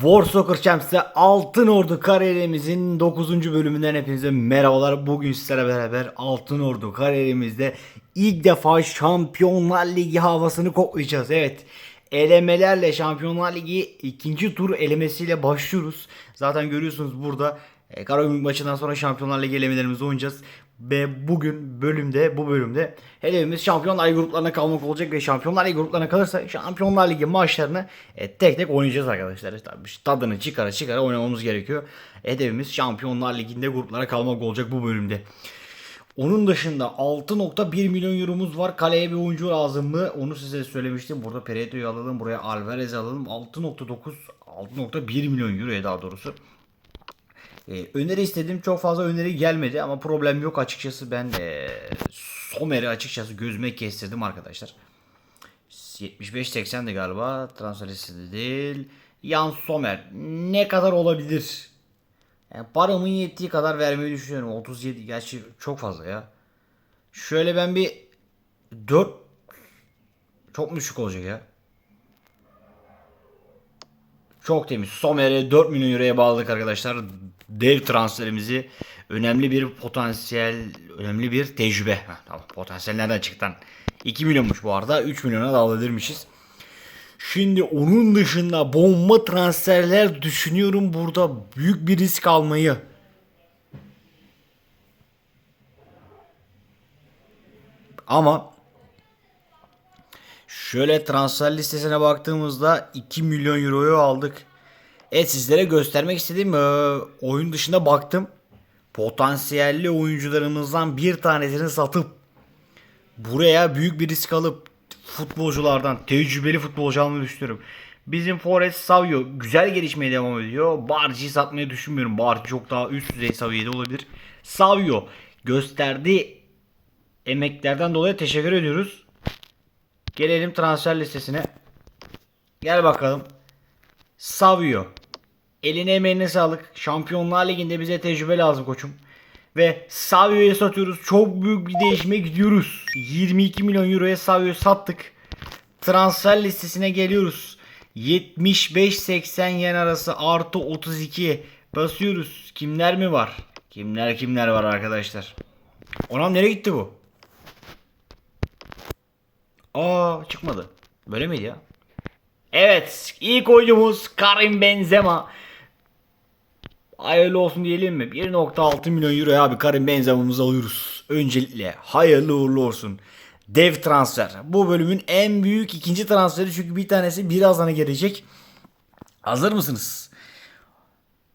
War Soccer Champs'te Altın Ordu kariyerimizin 9. bölümünden hepinize merhabalar. Bugün sizlerle beraber Altın Ordu kariyerimizde ilk defa Şampiyonlar Ligi havasını koklayacağız. Evet. Elemelerle Şampiyonlar Ligi ikinci tur elemesiyle başlıyoruz. Zaten görüyorsunuz burada e, Karagümrük maçından sonra Şampiyonlar Ligi elemelerimizi oynayacağız. Ve bugün bölümde bu bölümde hedefimiz Şampiyonlar Ligi gruplarına kalmak olacak ve Şampiyonlar Ligi gruplarına kalırsa Şampiyonlar Ligi maçlarını e, tek tek oynayacağız arkadaşlar. Tabii tadını çıkara çıkara oynamamız gerekiyor. Hedefimiz Şampiyonlar Ligi'nde gruplara kalmak olacak bu bölümde. Onun dışında 6.1 milyon euromuz var. Kaleye bir oyuncu lazım mı? Onu size söylemiştim. Burada Pereira'yı alalım. Buraya Alvarez'i alalım. 6.9 6.1 milyon euroya daha doğrusu. Ee, öneri istedim. Çok fazla öneri gelmedi ama problem yok açıkçası. Ben e, Somer'i açıkçası gözüme kestirdim arkadaşlar. 75-80'di galiba. Transfer listede değil. Yan Somer. Ne kadar olabilir? Yani paramın yettiği kadar vermeyi düşünüyorum. 37 gerçi çok fazla ya. Şöyle ben bir 4 çok mu olacak ya? Çok temiz. Somer'e 4 milyon euroya bağladık arkadaşlar. Dev transferimizi önemli bir potansiyel, önemli bir tecrübe. Heh, tamam potansiyel nereden çıktı lan? 2 milyonmuş bu arada. 3 milyona da alabilirmişiz. Şimdi onun dışında bomba transferler düşünüyorum burada büyük bir risk almayı. Ama şöyle transfer listesine baktığımızda 2 milyon euroyu aldık. Evet sizlere göstermek istediğim e, oyun dışında baktım. Potansiyelli oyuncularımızdan bir tanesini satıp buraya büyük bir risk alıp futbolculardan tecrübeli futbolcu almayı düşünüyorum. Bizim Forest Savio güzel gelişmeye devam ediyor. Barci'yi satmayı düşünmüyorum. Barci çok daha üst düzey seviyede olabilir. Savio gösterdiği emeklerden dolayı teşekkür ediyoruz. Gelelim transfer listesine. Gel bakalım. Savio. Eline emeğine sağlık. Şampiyonlar Ligi'nde bize tecrübe lazım koçum. Ve Savio'yu satıyoruz. Çok büyük bir değişime gidiyoruz. 22 milyon euroya Savio'yu sattık. Transfer listesine geliyoruz. 75-80 yen arası artı 32 basıyoruz. Kimler mi var? Kimler kimler var arkadaşlar? Onam nereye gitti bu? Aa çıkmadı. Böyle miydi ya? Evet ilk oyuncumuz Karim Benzema. Hayırlı olsun diyelim mi? 1.6 milyon euro abi Karim Benzema'mızı alıyoruz. Öncelikle hayırlı uğurlu olsun. Dev transfer. Bu bölümün en büyük ikinci transferi çünkü bir tanesi birazdan gelecek. Hazır mısınız?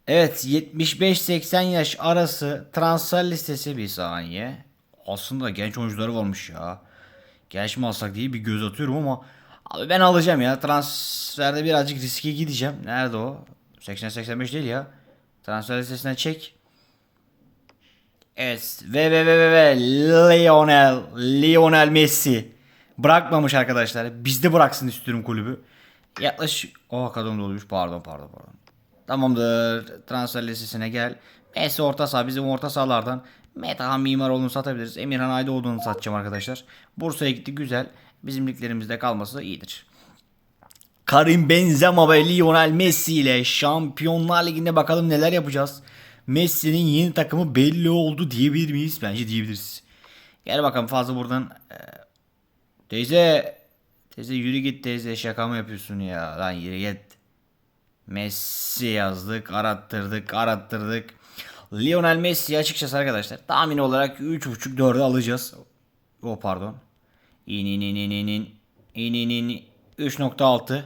Evet 75-80 yaş arası transfer listesi bir saniye. Aslında genç oyuncuları varmış ya. Genç mi alsak diye bir göz atıyorum ama abi ben alacağım ya. Transferde birazcık riske gideceğim. Nerede o? 80-85 değil ya. Transfer listesinden çek. Evet. Ve ve ve ve ve Lionel. Lionel Messi. Bırakmamış arkadaşlar. Bizde bıraksın istiyorum kulübü. Yaklaşık... O kadın doluymuş. Pardon pardon pardon. Tamamdır. Transfer listesine gel. Messi orta saha. Bizim orta sahalardan Metahan Mimaroğlu'nu satabiliriz. Emirhan Aydoğdu'nu satacağım arkadaşlar. Bursa'ya gitti güzel. Bizim liglerimizde kalması iyidir. Karim Benzema ve Lionel Messi ile Şampiyonlar Ligi'nde bakalım neler yapacağız. Messi'nin yeni takımı belli oldu diyebilir miyiz? Bence diyebiliriz. Gel bakalım fazla buradan. Ee, teyze. Teyze yürü git teyze şaka mı yapıyorsun ya? Lan yürü git. Messi yazdık, arattırdık, arattırdık. Lionel Messi açıkçası arkadaşlar tahmin olarak 3.5-4'e alacağız. O pardon. İn in in in in in. İn in in. 3.6.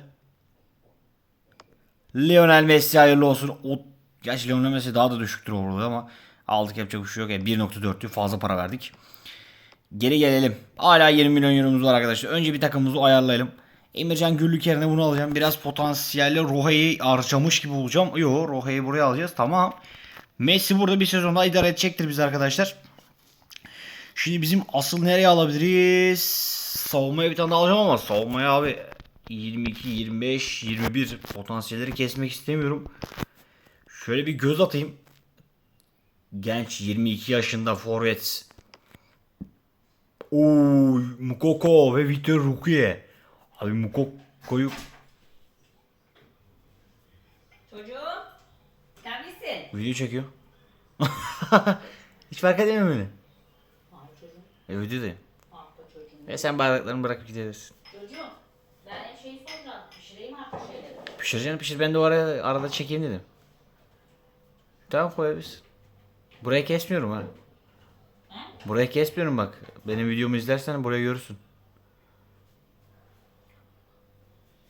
Lionel Messi hayırlı olsun. O, gerçi Lionel Messi daha da düşüktür orada ama aldık yapacak bir şey yok. Yani 1.4'lü fazla para verdik. Geri gelelim. Hala 20 milyon euromuz var arkadaşlar. Önce bir takımımızı ayarlayalım. Emircan Güllük yerine bunu alacağım. Biraz potansiyelli Roha'yı harcamış gibi olacağım. Yo Roha'yı buraya alacağız. Tamam. Messi burada bir sezonda idare edecektir biz arkadaşlar. Şimdi bizim asıl nereye alabiliriz? Savunmaya bir tane daha alacağım ama savunmaya abi 22, 25, 21 potansiyelleri kesmek istemiyorum. Şöyle bir göz atayım. Genç 22 yaşında forvet. Oy, Mukoko ve Victor Rukiye. Abi Mukoko'yu Çocuğum. Misin? Video çekiyor. Hiç fark edemiyor beni. Hayır çocuğum. E videodayım. Hafta çocuğum. E sen bardaklarını bırakıp gidersin. Çocuğum. Ben şey soracağım. Pişireyim artık şeyleri. Pişireceğini pişir ben de o araya, arada çekeyim dedim. Tamam koyabilirsin. Burayı kesmiyorum ha. He? Burayı kesmiyorum bak. Benim videomu izlersen burayı görürsün.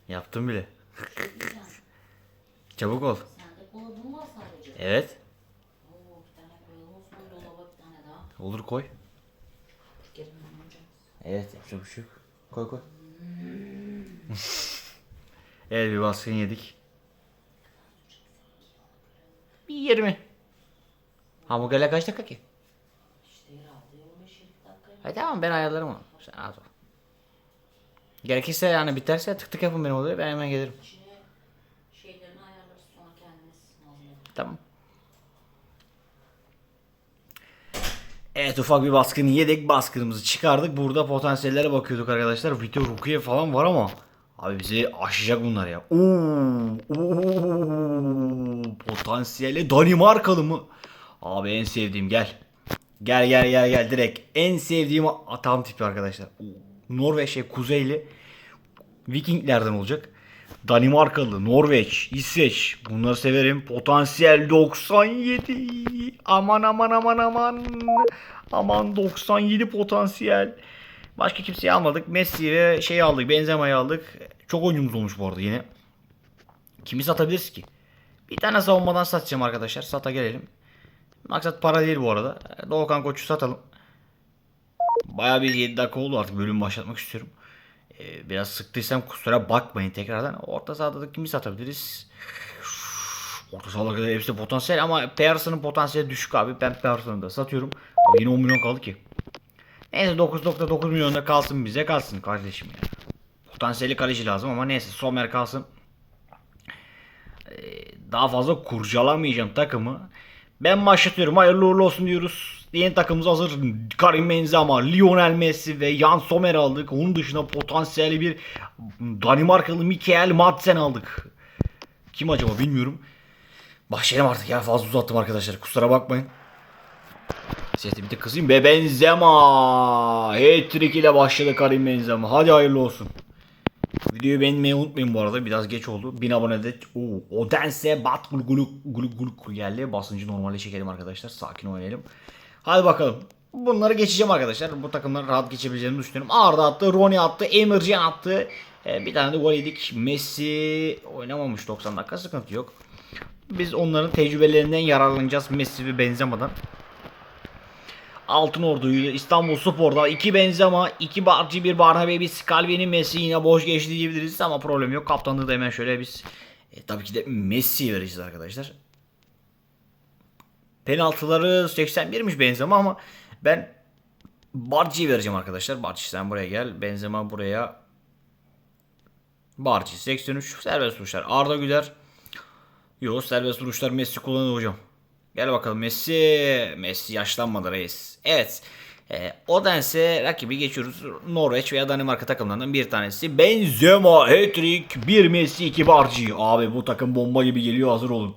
Yaptım bile. Çabuk ol. Sende kola bu mu var sadece? Evet. Oo bir tane koyalım Osman dolaba bir tane daha. Olur koy. Gelin. Evet yapacak bir şey yok. Koy koy. evet bir baskın yedik. Bir 20. Hamburgerler kaç dakika ki? İşte herhalde 15 dakika. Hadi tamam ben ayarlarım onu. Sen rahat ol. Gerekirse yani biterse tık tık yapın benim odaya ben hemen gelirim. İçine şeylerini ayarlarız sonra malzemeleri. Tamam. Evet ufak bir baskın yedik. Baskınımızı çıkardık. Burada potansiyellere bakıyorduk arkadaşlar. Vito Rukiye falan var ama. Abi bizi aşacak bunlar ya. Oo, potansiyeli Danimarkalı mı? Abi en sevdiğim gel. Gel gel gel gel direkt. En sevdiğim atam tipi arkadaşlar. Oo, Norveç'e kuzeyli Vikinglerden olacak. Danimarkalı, Norveç, İsveç. Bunları severim. Potansiyel 97. Aman aman aman aman. Aman 97 potansiyel. Başka kimseyi almadık. Messi ve şey aldık. Benzema'yı aldık. Çok oyuncumuz olmuş bu arada yine. Kimi satabiliriz ki? Bir tane savunmadan satacağım arkadaşlar. Sata gelelim. Maksat para değil bu arada. Doğukan Koç'u satalım. Baya bir 7 dakika oldu artık bölüm başlatmak istiyorum. Ee, biraz sıktıysam kusura bakmayın tekrardan. Orta sahada da kimi satabiliriz? Orta sahada kadar hepsi potansiyel ama Pearson'ın potansiyeli düşük abi. Ben Pearson'ı da satıyorum. Abi yine 10 milyon kaldı ki. Neyse 9.9 milyon da kalsın bize kalsın kardeşim ya. Potansiyeli kaleci lazım ama neyse Somer kalsın. Ee, daha fazla kurcalamayacağım takımı. Ben başlatıyorum. Hayırlı uğurlu olsun diyoruz. Yeni takımımız hazır. Karim Benzema, Lionel Messi ve Jan Sommer aldık. Onun dışında potansiyeli bir Danimarkalı Mikael Madsen aldık. Kim acaba bilmiyorum. Başlayalım artık ya fazla uzattım arkadaşlar. Kusura bakmayın. Sesi bir tık kızayım. Ve Benzema. Hat-trick ile başladı Karim Benzema. Hadi hayırlı olsun. Videoyu beğenmeyi unutmayın bu arada. Biraz geç oldu. 1000 abonede. Oo, Odense Bat Gulu Gulu Gulu Gulu geldi. Basıncı normalde çekelim arkadaşlar. Sakin oynayalım. Hadi bakalım. Bunları geçeceğim arkadaşlar. Bu takımları rahat geçebileceğimi düşünüyorum. Arda attı, Roni attı, Emircan attı. Ee, bir tane de gol yedik. Messi oynamamış 90 dakika sıkıntı yok. Biz onların tecrübelerinden yararlanacağız Messi ve Benzema'dan. Altın Ordu'yu İstanbul Spor'da iki Benzema, iki Barci, bir Barnabe, bir Scalvini, Messi yine boş geçti diyebiliriz ama problem yok. Kaptanlığı da hemen şöyle biz e, tabii ki de Messi'ye vereceğiz arkadaşlar. Penaltıları 81'miş Benzema ama ben Barci'ye vereceğim arkadaşlar. Barci sen buraya gel. Benzema buraya. Barci 83 serbest vuruşlar. Arda Güler. Yok serbest vuruşlar Messi kullanıyor hocam. Gel bakalım Messi. Messi yaşlanmadı reis. Evet. E, Odense rakibi geçiyoruz. Norveç veya Danimarka takımlarından bir tanesi. Benzema, hat-trick, bir Messi, iki Barci. Abi bu takım bomba gibi geliyor hazır olun.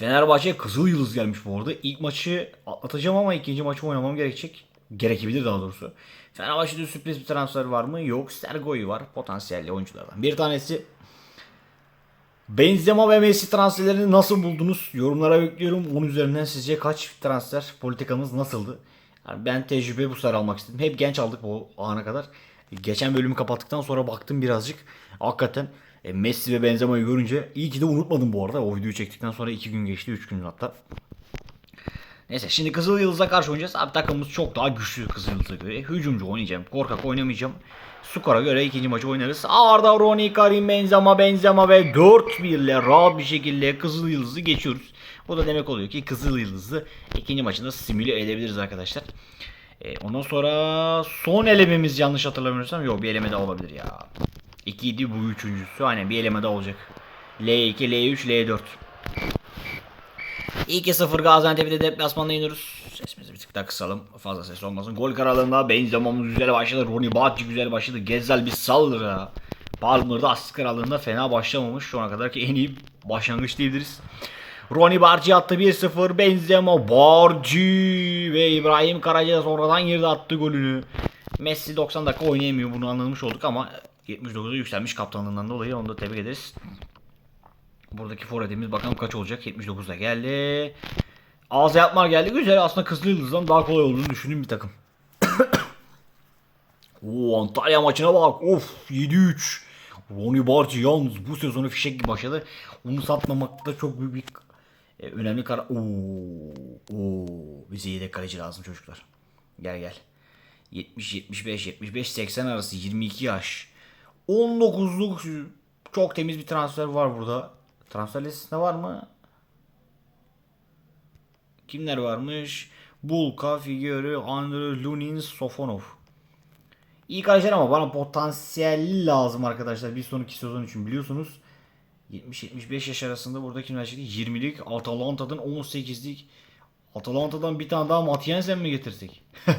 Fenerbahçe Kızıl Yıldız gelmiş bu arada. İlk maçı atlatacağım ama ikinci maçı oynamam gerekecek. Gerekebilir daha doğrusu. Fenerbahçe'de sürpriz bir transfer var mı? Yok. Sergoy var. Potansiyelli oyunculardan. Bir tanesi Benzema ve Messi transferlerini nasıl buldunuz? Yorumlara bekliyorum. Onun üzerinden sizce kaç transfer politikamız nasıldı? Yani ben tecrübe bu sefer almak istedim. Hep genç aldık bu ana kadar. Geçen bölümü kapattıktan sonra baktım birazcık. Hakikaten e, Messi ve Benzema'yı görünce iyi ki de unutmadım bu arada. O videoyu çektikten sonra 2 gün geçti. 3 gün hatta. Neyse şimdi Kızıl Yıldız'a karşı oynayacağız. Abi takımımız çok daha güçlü Kızıl Yıldız'a göre. Hücumcu oynayacağım. Korkak oynamayacağım. Skora göre ikinci maçı oynarız. Arda, Roni, Karim, Benzema, Benzema ve 4-1 ile rahat bir şekilde Kızıl Yıldız'ı geçiyoruz. Bu da demek oluyor ki Kızıl Yıldız'ı ikinci maçında simüle edebiliriz arkadaşlar. E, ondan sonra son elememiz yanlış hatırlamıyorsam yok bir eleme daha olabilir ya. 2 idi bu üçüncüsü. Aynen bir eleme daha olacak. L2, L3, L4. 2-0 Gaziantep'te deplasmanda iniyoruz. Sesimizi bir tık daha kısalım. Fazla ses olmasın. Gol kararlarında Benzema'mız güzel başladı. Roni Batçı güzel başladı. Gezel bir saldırı. Palmer'da asist krallığında fena başlamamış. Şu ana kadarki en iyi başlangıç diyebiliriz. Ronnie Barci attı 1-0. Benzema, Barci ve İbrahim Karaca sonradan girdi attı golünü. Messi 90 dakika oynayamıyor bunu anlamış olduk ama 79'a yükselmiş kaptanlığından dolayı onu da tebrik ederiz. Buradaki forvetimiz bakalım kaç olacak. 79'da geldi. Ağza yapmar geldi. Güzel aslında Kızıl Yıldız'dan daha kolay olduğunu düşündüğüm bir takım. Oo Antalya maçına bak. Of 7-3. Ronnie Barci yalnız bu sezonu fişek gibi başladı. Onu satmamakta çok büyük bir e, önemli karar. Oo, oo, bize yedek kaleci lazım çocuklar. Gel gel. 70 75 75 80 arası 22 yaş. 19'luk çok temiz bir transfer var burada. Transfer listesinde var mı? Kimler varmış? Bulka, Figueroa, Andrew, Lunin, Sofonov. İyi kaleciler ama bana potansiyelli lazım arkadaşlar bir sonraki sezon için biliyorsunuz. 70-75 yaş arasında burada kimler çıktı? 20'lik Atalanta'dan 18'lik Atalanta'dan bir tane daha Matiensen mi getirsek?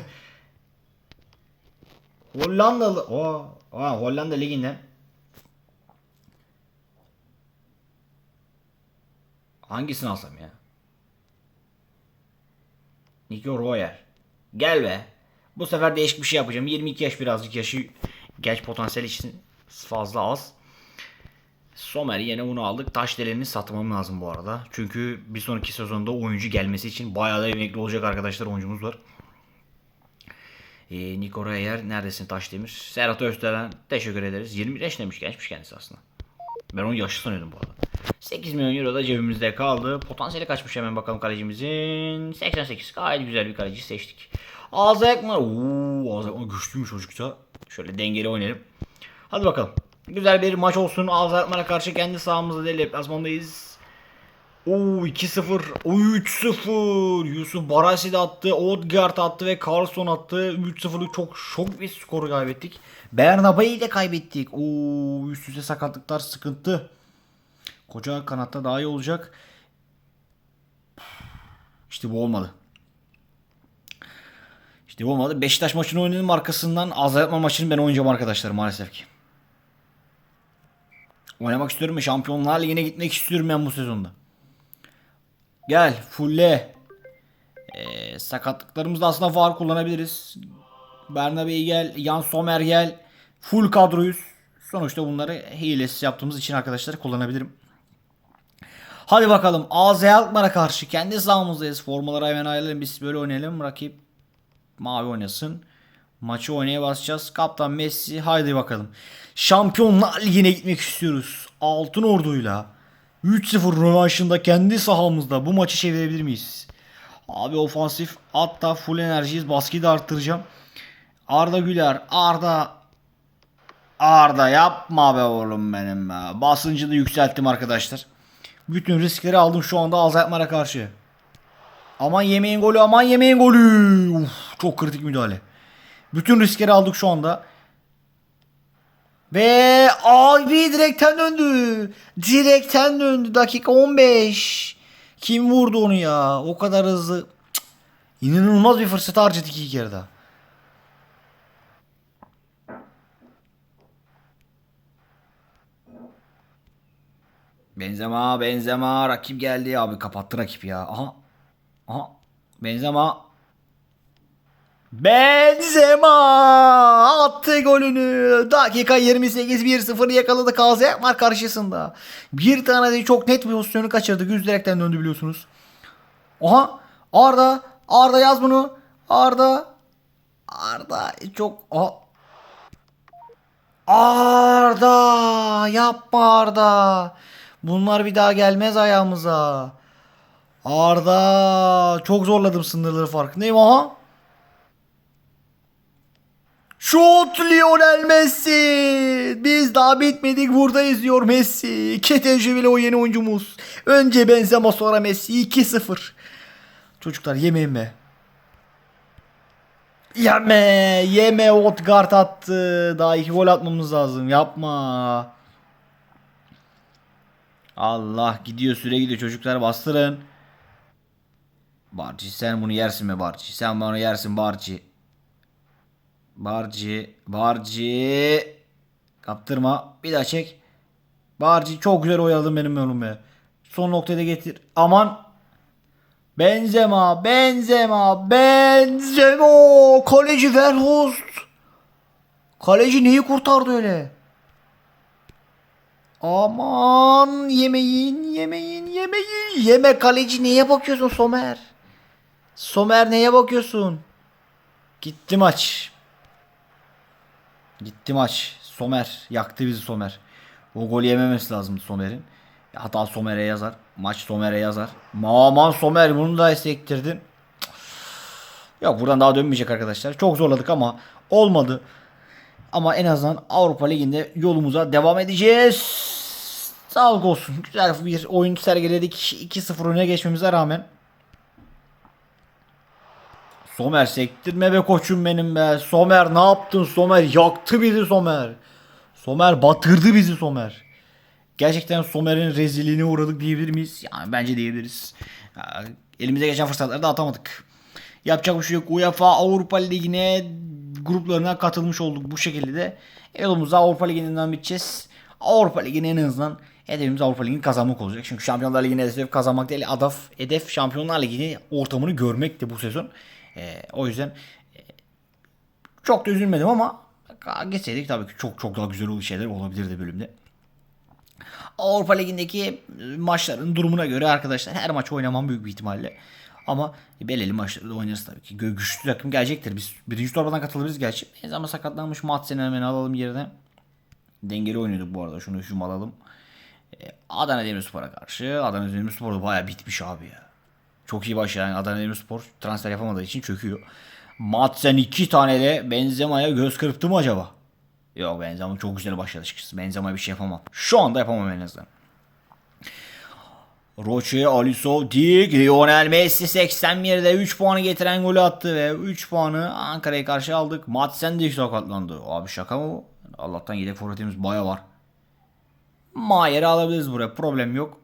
Hollandalı. O, aa, Hollanda liginden. Hangisini alsam ya? Nico Royer. Gel be. Bu sefer değişik bir şey yapacağım. 22 yaş birazcık yaşı genç potansiyel için fazla az. Somer yine bunu aldık. Taş delerini satmam lazım bu arada. Çünkü bir sonraki sezonda oyuncu gelmesi için bayağı da emekli olacak arkadaşlar oyuncumuz var. Ee, Nico Reyer neredesin Taşdemir? Serhat Öztelen teşekkür ederiz. 25 demiş gençmiş kendisi aslında. Ben onu yaşlı sanıyordum bu arada. 8 milyon euro da cebimizde kaldı. Potansiyeli kaçmış hemen bakalım kalecimizin. 88 gayet güzel bir kaleci seçtik. Ağza yakma. Ooo Ağza yakma güçlüymüş çocukça. Şöyle dengeli oynayalım. Hadi bakalım. Güzel bir maç olsun. Ağza yakmana karşı kendi sahamızda değil deplasmandayız. Oo 2-0. Oo 3-0. Yusuf Barasi de attı. Odegaard attı ve Carlson attı. 3-0'lık çok şok bir skoru kaybettik. Bernabeu'yu de kaybettik. Oo üst üste sakatlıklar sıkıntı. Koca kanatta daha iyi olacak. İşte bu olmadı. İşte bu olmadı. Beşiktaş maçını oynadım arkasından Azayatma maçını ben oynayacağım arkadaşlar maalesef ki. Oynamak istiyorum ve Şampiyonlar Ligi'ne gitmek istiyorum ben bu sezonda. Gel fulle. Ee, sakatlıklarımızda aslında var kullanabiliriz. Bernabei gel, Jan Sommer gel. Full kadroyuz. Sonuçta bunları hilesiz yaptığımız için arkadaşlar kullanabilirim. Hadi bakalım AZ Alkmaar'a karşı kendi sahamızdayız. Formaları hemen ayarlayalım. Biz böyle oynayalım. Rakip mavi oynasın. Maçı oynaya basacağız. Kaptan Messi haydi bakalım. Şampiyonlar Ligi'ne gitmek istiyoruz. Altın Ordu'yla 3-0 rövanşında kendi sahamızda bu maçı çevirebilir miyiz? Abi ofansif hatta full enerjiyiz. Baskıyı da arttıracağım. Arda Güler. Arda Arda yapma be oğlum benim be. Basıncı da yükselttim arkadaşlar. Bütün riskleri aldım şu anda Alzheimer'a karşı. Aman yemeğin golü aman yemeğin golü. Uf, çok kritik müdahale. Bütün riskleri aldık şu anda. Ve abi direkten döndü. Direkten döndü. Dakika 15. Kim vurdu onu ya? O kadar hızlı. Cık. İnanılmaz bir fırsat harcadık iki kere daha. Benzema, Benzema rakip geldi abi kapattı rakip ya. Aha. Aha. Benzema. Benzema attı golünü. Dakika 28 1-0 yakaladı Kazaklar karşısında. Bir tane de çok net bir pozisyonu kaçırdı. Yüz direkten döndü biliyorsunuz. Aha Arda Arda yaz bunu. Arda Arda çok Aha. Arda yapma Arda. Bunlar bir daha gelmez ayağımıza. Arda çok zorladım sınırları farkındayım aha. Şut Lionel Messi. Biz daha bitmedik buradayız diyor Messi. İki tecrübeli o yeni oyuncumuz. Önce Benzema sonra Messi 2-0. Çocuklar yemeyin be. Yeme, yeme Odegaard attı. Daha iki gol atmamız lazım. Yapma. Allah gidiyor süre gidiyor çocuklar bastırın. Barci sen bunu yersin mi Barci? Sen bunu yersin Barci. Barci, Barci. Kaptırma. Bir daha çek. Barci çok güzel oyaladın benim yolum Son noktaya getir. Aman. Benzema, Benzema, Benzema. Kaleci Verhulst. Kaleci neyi kurtardı öyle? Aman yemeyin, yemeyin, yemeyin. Yeme kaleci neye bakıyorsun Somer? Somer neye bakıyorsun? Gitti maç. Gitti maç. Somer. Yaktı bizi Somer. O gol yememesi lazımdı Somer'in. Hatta Somer'e yazar. Maç Somer'e yazar. Aman Somer bunu da sektirdin. Yok buradan daha dönmeyecek arkadaşlar. Çok zorladık ama olmadı. Ama en azından Avrupa Ligi'nde yolumuza devam edeceğiz. Sağlık olsun. Güzel bir oyun sergiledik. 2-0 öne geçmemize rağmen. Somer sektirme be koçum benim be. Somer ne yaptın Somer? Yaktı bizi Somer. Somer batırdı bizi Somer. Gerçekten Somer'in rezilliğine uğradık diyebilir miyiz? Yani bence diyebiliriz. Elimize geçen fırsatları da atamadık. Yapacak bir şey yok. UEFA Avrupa Ligi'ne gruplarına katılmış olduk bu şekilde de. Yolumuza Avrupa Ligi'nden biteceğiz. Avrupa Ligi'nin en azından hedefimiz Avrupa Ligi'ni kazanmak olacak. Çünkü Şampiyonlar Ligi'ni hedef kazanmak değil. Adaf, hedef Şampiyonlar Ligi'ni ortamını görmekti bu sezon. Ee, o yüzden e, çok da üzülmedim ama geçseydik tabii ki çok çok daha güzel şeyler olabilirdi bölümde. Avrupa Ligi'ndeki maçların durumuna göre arkadaşlar her maç oynamam büyük bir ihtimalle. Ama belirli maçları da oynarız tabii ki. Güçlü takım gelecektir. Biz birinci torbadan katılırız gerçi. Ne ama sakatlanmış Madsen'i hemen alalım yerine. Dengeli oynuyorduk bu arada. Şunu şunu alalım. Ee, Adana Demirspor'a karşı. Adana Demirspor da bayağı bitmiş abi ya. Çok iyi başlayan Adana Demirspor transfer yapamadığı için çöküyor. Madsen iki tane de Benzema'ya göz kırptı mı acaba? Yok Benzema çok güzel başladı açıkçası. Benzema bir şey yapamam. Şu anda yapamam en azından. Roche, Alisson, Dik, Lionel Messi 81'de 3 puanı getiren golü attı ve 3 puanı Ankara'ya karşı aldık. Madsen de sakatlandı. Abi şaka mı bu? Allah'tan yedek forvetimiz baya var. Mayer'i alabiliriz buraya. Problem yok.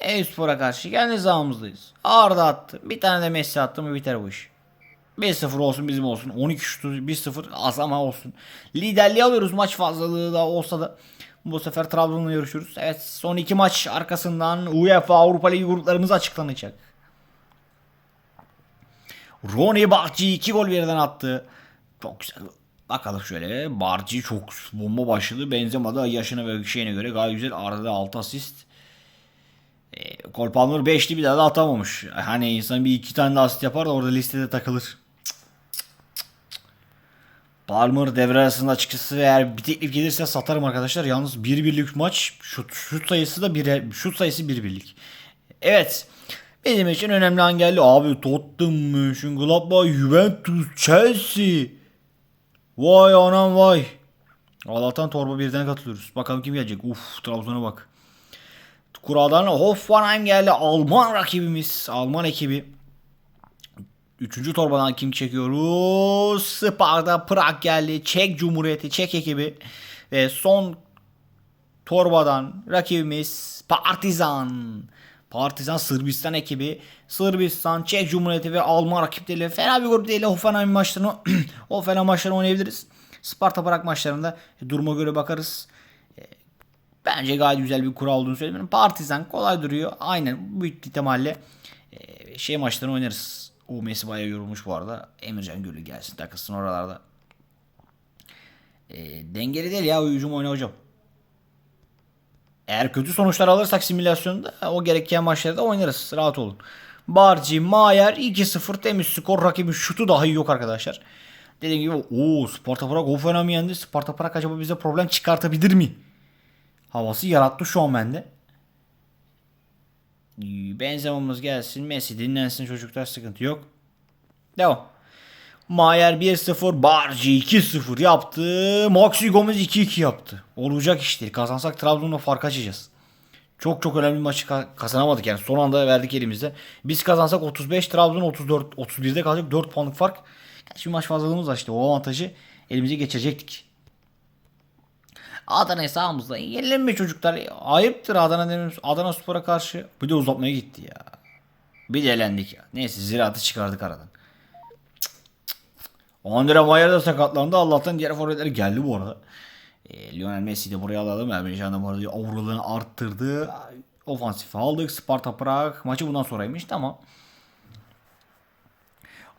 Eyüpspor'a karşı kendi sahamızdayız. Arda attı. Bir tane de Messi attı mı biter bu iş. 1-0 olsun bizim olsun. 12 şutu 1-0 az ama olsun. Liderliği alıyoruz maç fazlalığı da olsa da. Bu sefer Trabzon'la yarışıyoruz. Evet son iki maç arkasından UEFA Avrupa Ligi gruplarımız açıklanacak. Ronnie Barci 2 gol birden attı. Çok güzel. Bakalım şöyle. Barci çok bomba başladı. Benzema da yaşına ve şeyine göre gayet güzel. Arada 6 asist. E, Cole Palmer 5'li bir daha da atamamış. Hani insan bir iki tane de asist yapar da orada listede takılır. Palmer devre arasında açıkçası eğer bir teklif gelirse satarım arkadaşlar. Yalnız bir birlik maç şut, şut sayısı da bir şut sayısı bir birlik. Evet. Benim için önemli an geldi. Abi Tottenham, Mönchengladbach, Juventus, Chelsea. Vay anam vay. Allah'tan torba birden katılıyoruz. Bakalım kim gelecek. Uf Trabzon'a bak. Kuraldan Hoffenheim geldi. Alman rakibimiz. Alman ekibi. Üçüncü torbadan kim çekiyoruz? Sparta Prag geldi. Çek Cumhuriyeti, Çek ekibi. Ve son torbadan rakibimiz Partizan. Partizan Sırbistan ekibi. Sırbistan, Çek Cumhuriyeti ve Alman rakipleriyle fena bir grup değil. Hoffenheim maçlarını Hoffenheim maçlarını oynayabiliriz. Sparta Prag maçlarında duruma göre bakarız. Bence gayet güzel bir kural olduğunu söyleyeyim. Partizan kolay duruyor. Aynen büyük ihtimalle e, şey maçlarını oynarız. O Messi bayağı yorulmuş bu arada. Emircan Gülü gelsin takılsın oralarda. E, dengeli değil ya hücum oyna hocam. Eğer kötü sonuçlar alırsak simülasyonda o gereken maçlarda oynarız. Rahat olun. Barci, Mayer 2-0 temiz skor. Rakibin şutu dahi yok arkadaşlar. Dediğim gibi o Sparta Prag Hoffenheim yendi. Sparta Prag acaba bize problem çıkartabilir mi? Havası yarattı şu an bende. Benzemamız gelsin. Messi dinlensin çocuklar sıkıntı yok. Devam. Mayer 1-0. Barci 2-0 yaptı. Maxi Gomez 2-2 yaptı. Olacak iş değil. Kazansak Trabzon'la fark açacağız. Çok çok önemli bir maçı kazanamadık yani. Son anda verdik elimizde. Biz kazansak 35, Trabzon 34, 31'de kalacak 4 puanlık fark. Gerçi bir maç fazlalığımız var işte. O avantajı elimize geçecektik. Adana sahamızda yenilenme çocuklar. Ayıptır Adana demiyoruz. Adana Spor'a karşı. Bir de uzatmaya gitti ya. Bir de elendik ya. Neyse ziraatı çıkardık aradan. Andre Mayer da sakatlandı. Allah'tan diğer forvetler geldi bu arada. E, Lionel Messi de buraya alalım. Emre Can da bu arada auralığını arttırdı. Ofansif aldık. Sparta Prag. Maçı bundan sonraymış. Tamam.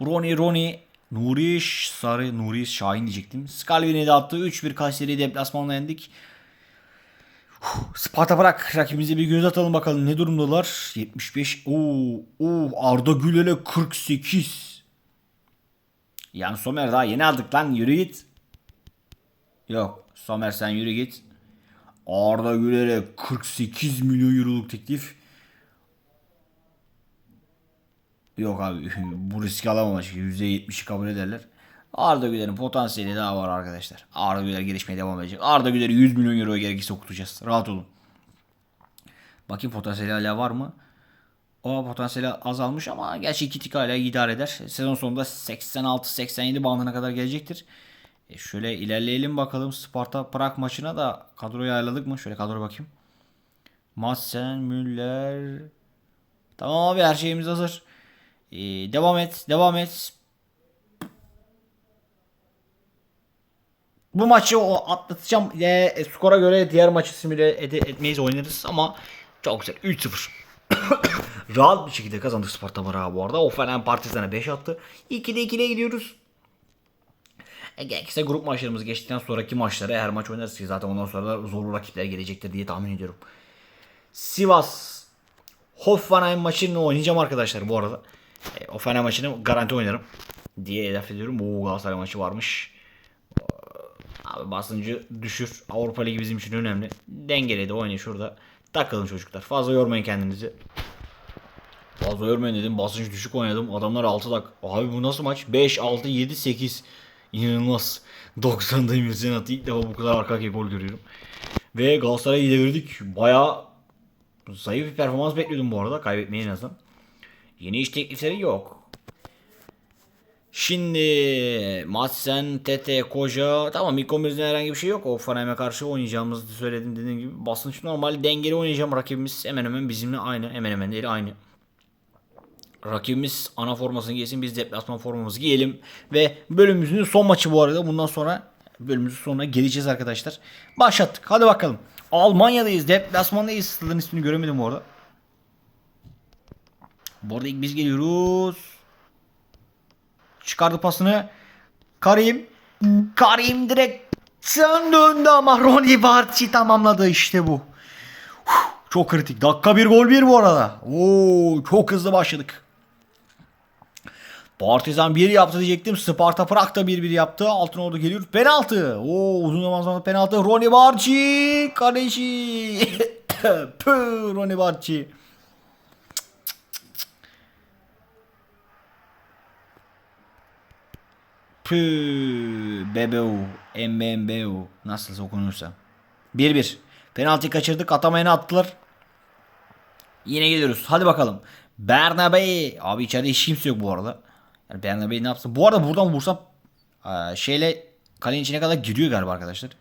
Roni Roni Nuri Sarı Nuri Şahin diyecektim. Scalvini de attı. 3-1 Kayseri deplasmanla yendik. Sparta bırak rakibimize bir göz atalım bakalım ne durumdalar. 75. Oo, oo Arda Güler'e 48. Yani Somer daha yeni aldık lan yürü git. Yok Somer sen yürü git. Arda Güler'e 48 milyon euroluk teklif. Yok abi bu riski alamam açıkçası. %70'i kabul ederler. Arda Güler'in potansiyeli daha var arkadaşlar. Arda Güler gelişmeye devam edecek. Arda Güler'i 100 milyon euroya gerekirse okutacağız. Rahat olun. Bakayım potansiyeli hala var mı? O potansiyeli azalmış ama gerçi iki tık hala idare eder. Sezon sonunda 86-87 bandına kadar gelecektir. E şöyle ilerleyelim bakalım. Sparta Prag maçına da kadroyu ayarladık mı? Şöyle kadroya bakayım. Madsen, Müller. Tamam abi her şeyimiz hazır. Ee, devam et. Devam et. Bu maçı o atlatacağım. E, skora göre diğer maçı simüle ede- etmeyiz oynarız ama çok güzel. 3-0. Rahat bir şekilde kazandık Sparta Braga bu arada. Offenheim Partizan'a 5 attı. 2'de 2'de gidiyoruz. E, gerekirse grup maçlarımız geçtikten sonraki maçlara her maç oynarız ki zaten ondan sonra da zorlu rakipler gelecektir diye tahmin ediyorum. Sivas Hoffenheim maçını oynayacağım arkadaşlar bu arada. E, Hoffenheim maçını garanti oynarım diye hedef ediyorum. Bu Galatasaray maçı varmış. Abi basıncı düşür. Avrupa Ligi bizim için önemli. Dengeli de oynayın şurada. Takılın çocuklar. Fazla yormayın kendinizi. Fazla yormayın dedim. Basınç düşük oynadım. Adamlar 6 dak. Abi bu nasıl maç? 5, 6, 7, 8. İnanılmaz. 90'dayım Hüseyin Atı. İlk defa bu kadar arka arkaya gol görüyorum. Ve Galatasaray'ı devirdik. Bayağı zayıf bir performans bekliyordum bu arada. Kaybetmeyi en azından. Yeni iş teklifleri yok. Şimdi Madsen, Tete, Koca tamam ilk 11'de herhangi bir şey yok. O Fanayem'e karşı oynayacağımızı söyledim dediğim gibi. Basınç normal dengeli oynayacağım. Rakibimiz hemen hemen bizimle aynı. Hemen hemen değil aynı. Rakibimiz ana formasını giysin. Biz deplasman formamızı giyelim. Ve bölümümüzün son maçı bu arada. Bundan sonra bölümümüzün sonuna geleceğiz arkadaşlar. Başlattık. Hadi bakalım. Almanya'dayız. Deplasmandayız. Stadın ismini göremedim bu arada. Bu arada ilk biz geliyoruz. Çıkardı pasını. Karim. Karim direkt sen döndü ama Ronnie Barci tamamladı işte bu. Çok kritik. Dakika bir gol bir bu arada. Oo, çok hızlı başladık. Partizan 1 yaptı diyecektim. Sparta Prag da 1-1 yaptı. Altın ordu geliyor. Penaltı. Oo, uzun zaman sonra penaltı. Ronnie Barci. Kaleci. Püh, Ronnie Barci. Bebeu, Mbembeu nasıl okunursa. 1-1. Penaltı kaçırdık. Atamayana attılar. Yine geliyoruz. Hadi bakalım. Bernabei. Abi içeride hiç kimse yok bu arada. Yani Bernabei ne yapsın? Bu arada buradan vursam eee, şeyle kalenin içine kadar giriyor galiba arkadaşlar.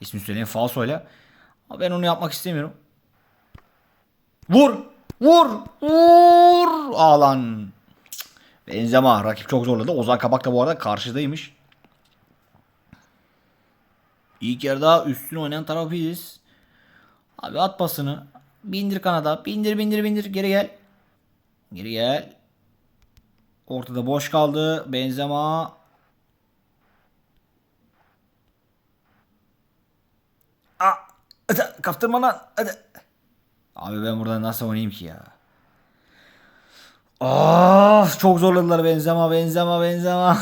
İsmi söyleyin falsoyla. Ama ben onu yapmak istemiyorum. Vur! Vur! Vur! Alan. Benzema rakip çok zorladı. Ozan Kabak da bu arada karşıdaymış. İlk yarıda üstün oynayan taraf biziz. Abi at pasını. Bindir kanada. Bindir bindir bindir. Geri gel. Geri gel. Ortada boş kaldı. Benzema. Aa, hadi kaptırma lan. Hadi. Abi ben burada nasıl oynayayım ki ya? Ah çok zorladılar Benzema Benzema Benzema.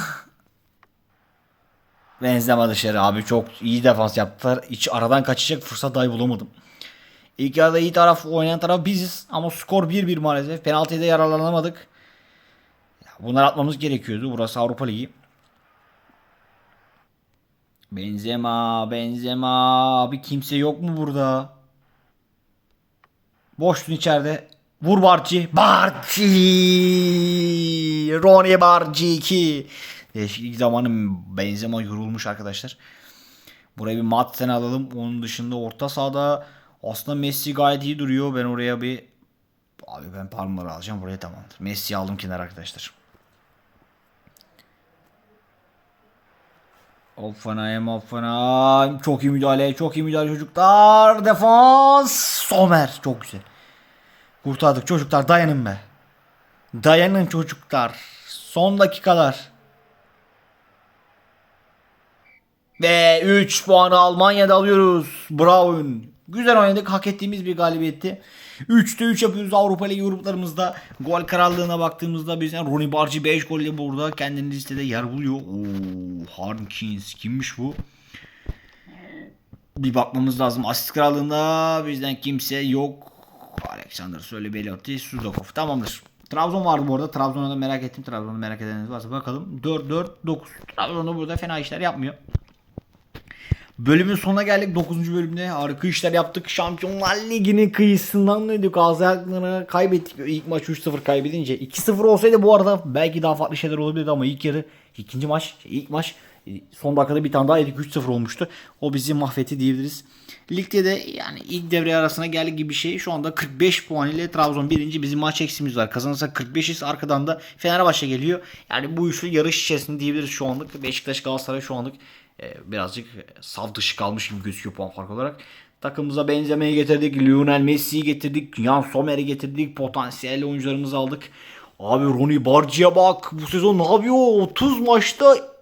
Benzema dışarı abi çok iyi defans yaptılar. Hiç aradan kaçacak fırsat dahi bulamadım. İlk yarıda iyi taraf oynayan taraf biziz ama skor 1-1 maalesef. Penaltıya da yararlanamadık. Ya Bunları atmamız gerekiyordu. Burası Avrupa Ligi. Benzema, Benzema. Abi kimse yok mu burada? Boştun içeride. Vur Barci. Barci. Ronnie Barci 2. Değişiklik zamanı Benzema yorulmuş arkadaşlar. Buraya bir Madsen alalım. Onun dışında orta sahada aslında Messi gayet iyi duruyor. Ben oraya bir Abi ben Palmer'ı alacağım. Buraya tamamdır. Messi aldım kenar arkadaşlar. Offenheim, Offenheim. Çok iyi müdahale, çok iyi müdahale çocuklar. Defans. Somer. Çok güzel. Kurtardık çocuklar dayanın be. Dayanın çocuklar. Son dakikalar. Ve 3 puanı Almanya'da alıyoruz. Bravo. Güzel oynadık. Hak ettiğimiz bir galibiyetti. 3'te 3 yapıyoruz Avrupa Ligi gruplarımızda. Gol krallığına baktığımızda bizden Ronnie Barci 5 golle burada kendini listede yer buluyor. Oo, Harkins kimmiş bu? Bir bakmamız lazım. Asist krallığında bizden kimse yok. Alexander Söyle Belotti, Sudakov. Tamamdır. Trabzon vardı bu arada. Trabzon'u da merak ettim. Trabzon'u merak edeniniz varsa bakalım. 4-4-9. Trabzon'da burada fena işler yapmıyor. Bölümün sonuna geldik. 9. bölümde harika işler yaptık. Şampiyonlar Ligi'nin kıyısından döndük. Gaziantep'e kaybettik. İlk maç 3-0 kaybedince. 2-0 olsaydı bu arada belki daha farklı şeyler olabilirdi ama ilk yarı ikinci maç, ilk maç son dakikada bir tane daha yedik 3-0 olmuştu. O bizi mahvetti diyebiliriz. Ligde de yani ilk devre arasına geldik gibi bir şey. Şu anda 45 puan ile Trabzon birinci. Bizim maç eksimiz var. Kazanırsak 45'iz. Arkadan da Fenerbahçe geliyor. Yani bu üçlü yarış içerisinde diyebiliriz şu anlık. Beşiktaş Galatasaray şu anlık e, birazcık sav dışı kalmış gibi gözüküyor puan farkı olarak. Takımımıza benzemeyi getirdik. Lionel Messi'yi getirdik. Jan Sommer'i getirdik. Potansiyelli oyuncularımızı aldık. Abi Ronnie Barci'ye bak. Bu sezon ne yapıyor? 30 maçta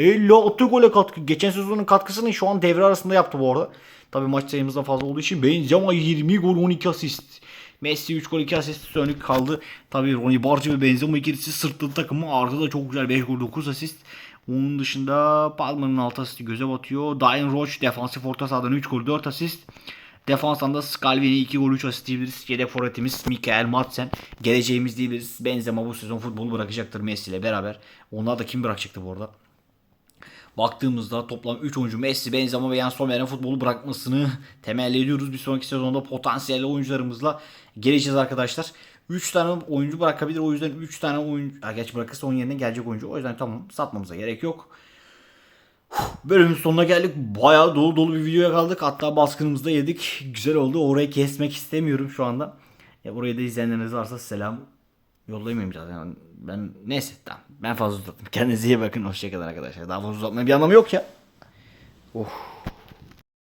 56 gole katkı. Geçen sezonun katkısını şu an devre arasında yaptı bu arada. Tabi maç sayımızda fazla olduğu için Benzema 20 gol 12 asist. Messi 3 gol 2 asist sönük kaldı. Tabi Ronnie Barca ve Benzema ikilisi sırtladı takımı. Arda da çok güzel 5 gol 9 asist. Onun dışında Palmer'ın 6 asisti göze batıyor. Dian Roach defansif orta sahadan 3 gol 4 asist. Defanstan da Scalvini 2 gol 3 asist diyebiliriz. Yedek forvetimiz Mikael Madsen. Geleceğimiz diyebiliriz. Benzema bu sezon futbolu bırakacaktır Messi ile beraber. Onlar da kim bırakacaktı bu arada? Baktığımızda toplam 3 oyuncu Messi, Benzema ve Jan Sommer'in futbolu bırakmasını temelli ediyoruz. Bir sonraki sezonda potansiyelli oyuncularımızla geleceğiz arkadaşlar. 3 tane oyuncu bırakabilir. O yüzden 3 tane oyuncu... Ha, geç bırakırsa onun yerine gelecek oyuncu. O yüzden tamam satmamıza gerek yok. Bölümün sonuna geldik. Bayağı dolu dolu bir videoya kaldık. Hatta baskınımızı da yedik. Güzel oldu. Orayı kesmek istemiyorum şu anda. Ya burayı da izleyenleriniz varsa selam yollayamayayım zaten. Ben neyse tamam. Ben fazla uzattım. Kendinize iyi bakın. Hoşçakalın arkadaşlar. Daha fazla uzatmanın bir anlamı yok ya. Oh.